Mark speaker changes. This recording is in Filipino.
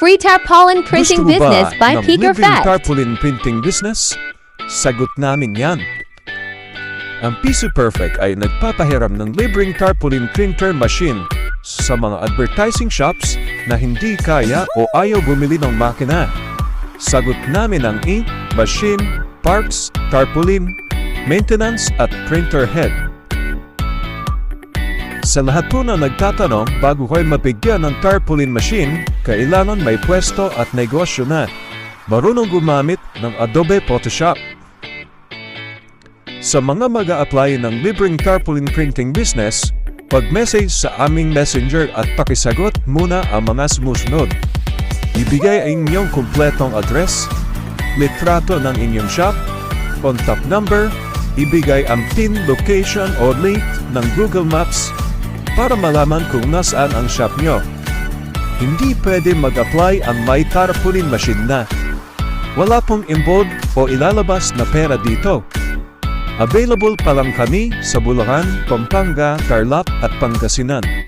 Speaker 1: Free tarpaulin printing
Speaker 2: Gusto
Speaker 1: business
Speaker 2: ba
Speaker 1: by
Speaker 2: ng
Speaker 1: Peaker Fat.
Speaker 2: tarpaulin printing business? Sagot namin yan. Ang Piso Perfect ay nagpapahiram ng libreng tarpaulin printer machine sa mga advertising shops na hindi kaya o ayaw bumili ng makina. Sagot namin ang ink, machine, parts, tarpaulin, maintenance at printer head. Sa lahat po na nagtatanong bago kayo mabigyan ng tarpaulin machine, kailangan may pwesto at negosyo na. Marunong gumamit ng Adobe Photoshop. Sa mga mag apply ng libreng tarpaulin printing business, pag-message sa aming messenger at pakisagot muna ang mga sumusunod. Ibigay ang inyong kumpletong address, litrato ng inyong shop, contact number, ibigay ang pin location o link ng Google Maps para malaman kung nasaan ang shop nyo. Hindi pwede mag-apply ang may tarpaulin machine na. Wala pong involved o ilalabas na pera dito. Available pa lang kami sa Bulacan, Pampanga, Tarlac at Pangasinan.